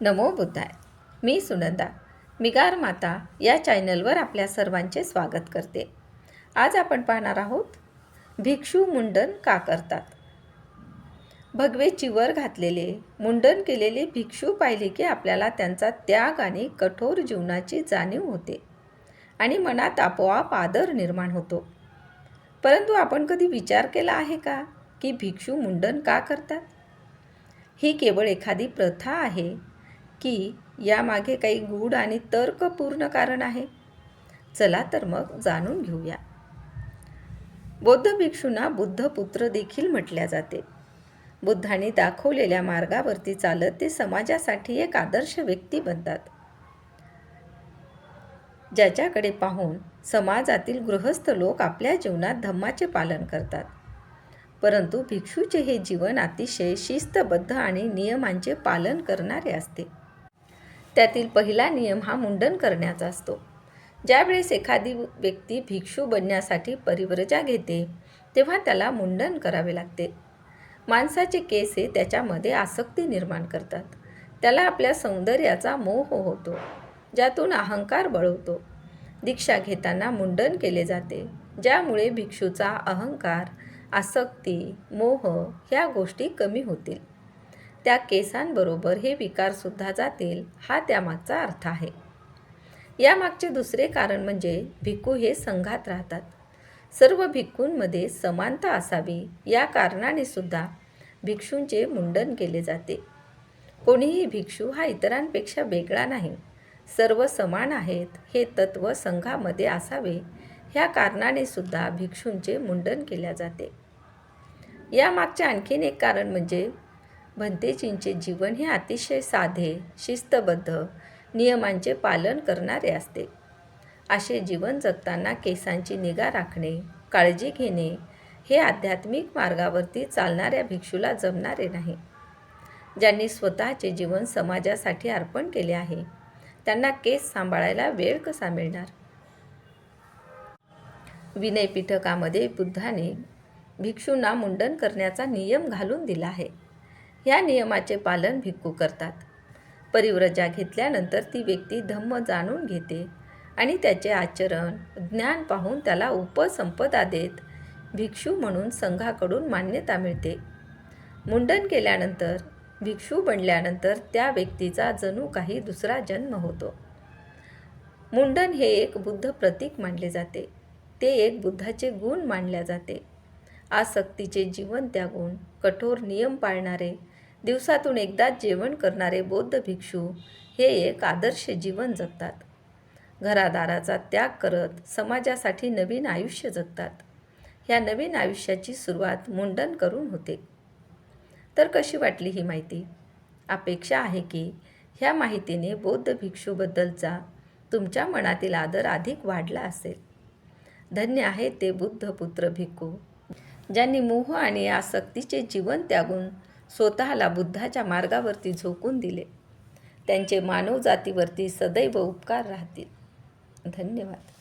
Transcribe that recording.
नमो बुद्धाय. मी सुनंदा मिगार माता या चॅनलवर आपल्या सर्वांचे स्वागत करते. आज आपण पाहणार आहोत भिक्षू मुंडन का करतात? भगवे चिवर घातलेले मुंडन केलेले भिक्षू पाहिले की आपल्याला त्यांचा त्याग आणि कठोर जीवनाची जाणीव होते आणि मनात आपोआप आदर निर्माण होतो. परंतु आपण कधी विचार केला आहे का की भिक्षू मुंडन का करतात? ही केवळ एखादी प्रथा आहे की यामागे काही गूढ आणि तर्कपूर्ण कारण आहे. चला तर मग जाणून घेऊया. बौद्ध भिक्षूंना बुद्धपुत्र देखील म्हटल्या जाते. बुद्धाने दाखवलेल्या मार्गावरती चालत ते समाजासाठी एक आदर्श व्यक्ती बनतात. ज्याच्याकडे पाहून समाजातील गृहस्थ लोक आपल्या जीवनात धम्माचे पालन करतात. परंतु भिक्षूचे हे जीवन अतिशय शिस्तबद्ध आणि नियमांचे पालन करणारे असते. त्यातील पहिला नियम हा मुंडन करण्याचा असतो. ज्यावेळेस एखादी व्यक्ती भिक्षू बनण्यासाठी परिव्रजा घेते तेव्हा त्याला मुंडन करावे लागते. माणसाचे केस हे त्याच्यामध्ये आसक्ती निर्माण करतात. त्याला आपल्या सौंदर्याचा मोह होतो ज्यातून अहंकार बळवतो. दीक्षा घेताना मुंडन केले जाते ज्यामुळे भिक्षूचा अहंकार आसक्ती मोह ह्या गोष्टी कमी होतील. त्या केसांबरोबर हे विकारसुद्धा जातील हा त्यामागचा अर्थ आहे. यामागचे दुसरे कारण म्हणजे भिक्खू हे संघात राहतात. सर्व भिक्खूंमध्ये समानता असावी या कारणाने सुद्धा भिक्षूंचे मुंडन केले जाते. कोणीही भिक्षू हा इतरांपेक्षा वेगळा नाही. सर्व समान आहेत हे तत्त्व संघामध्ये असावे ह्या कारणाने सुद्धा भिक्षूंचे मुंडन केल्या जाते. यामागचे आणखीन एक कारण म्हणजे भंतेजींचे जीवन हे अतिशय साधे शिस्तबद्ध नियमांचे पालन करणारे असते. असे जीवन जगताना केसांची निगा राखणे काळजी घेणे हे आध्यात्मिक मार्गावरती चालणाऱ्या भिक्षूला जमणारे नाही. ज्यांनी स्वतःचे जीवन समाजासाठी अर्पण केले आहे त्यांना केस सांभाळायला वेळ कसा मिळणार? विनयपीठकामध्ये बुद्धाने भिक्षूंना मुंडन करण्याचा नियम घालून दिला आहे. या नियमाचे पालन भिक्खू करतात. परिव्रजा घेतल्यानंतर ती व्यक्ती धम्म जाणून घेते आणि त्याचे आचरण ज्ञान पाहून त्याला उपसंपदा देत भिक्षू म्हणून संघाकडून मान्यता मिळते. मुंडन केल्यानंतर भिक्षू बनल्यानंतर त्या व्यक्तीचा जणू काही दुसरा जन्म होतो. मुंडन हे एक बुद्ध प्रतीक मानले जाते. ते एक बुद्धाचे गुण मानल्या जाते. आसक्तीचे जीवन त्यागून कठोर नियम पाळणारे दिवसातून एकदाच जेवण करणारे बौद्ध भिक्षू हे एक आदर्श जीवन जगतात. घरादाराचा त्याग करत समाजासाठी नवीन आयुष्य जगतात. ह्या नवीन आयुष्याची सुरुवात मुंडन करून होते. तर कशी वाटली ही माहिती? अपेक्षा आहे की ह्या माहितीने बौद्ध भिक्षूबद्दलचा तुमच्या मनातील आदर अधिक वाढला असेल. धन्य आहे ते बुद्ध पुत्र भिक्खू ज्यांनी मोह आणि आसक्तीचे जीवन त्यागून स्वतःला बुद्धाच्या मार्गावरती झोकून दिले. त्यांचे मानवजातीवरती सदैव उपकार राहतील. धन्यवाद.